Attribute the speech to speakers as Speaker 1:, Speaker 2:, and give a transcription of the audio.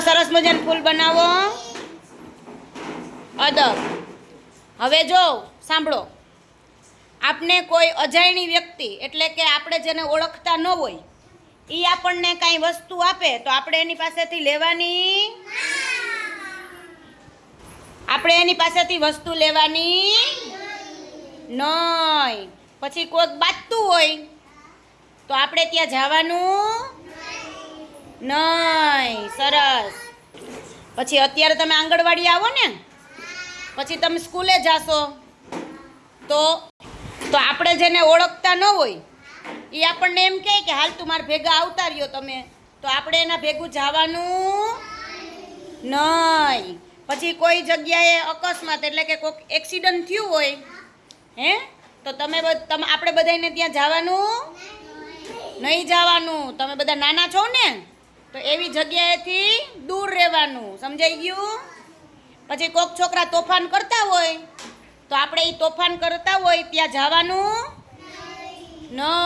Speaker 1: સરસ મજાનું ફૂલ બનાવો. અદબ. હવે જો, સાંભળો. આપને કોઈ અજાયણી વ્યક્તિ, એટલે કે આપણે જેને ઓળખતા ન હોય એ આપણને કાંઈ વસ્તુ આપે, તો આપણે એની પાસેથી લેવાની આપણે એની પાસેથી વસ્તુ લેવાની નહીં પછી કોઈક બાજતું હોય, તો આપણે ત્યાં જવાનું નહીં, સરસ. પછી અત્યારે તમે આંગણવાડી આવો ને, પછી તમે સ્કૂલે જાશો. તો તો આપણે જેને ઓળખતા ન હોય એ આપણને એમ કહે કે, હાલ તું મારા ભેગા આવતા રહ્યો તમે. તો આપણે એના ભેગું જવાનું નહીં. પછી કોઈ જગ્યાએ અકસ્માત એટલે કે કોઈક એક્સિડન્ટ થયું હોય, હે? તો તમે તમે, આપણે બધાને ત્યાં જવાનું નહીં જવાનું. તમે બધા નાના છો ને? તો એવી જગ્યાએથી દૂર રહેવાનું, સમજાઈ ગયું? પછી કોક છોકરા તોફાન કરતા હોય, તો આપણે એ તોફાન કરતા હોય ત્યાં જવાનું? નહીં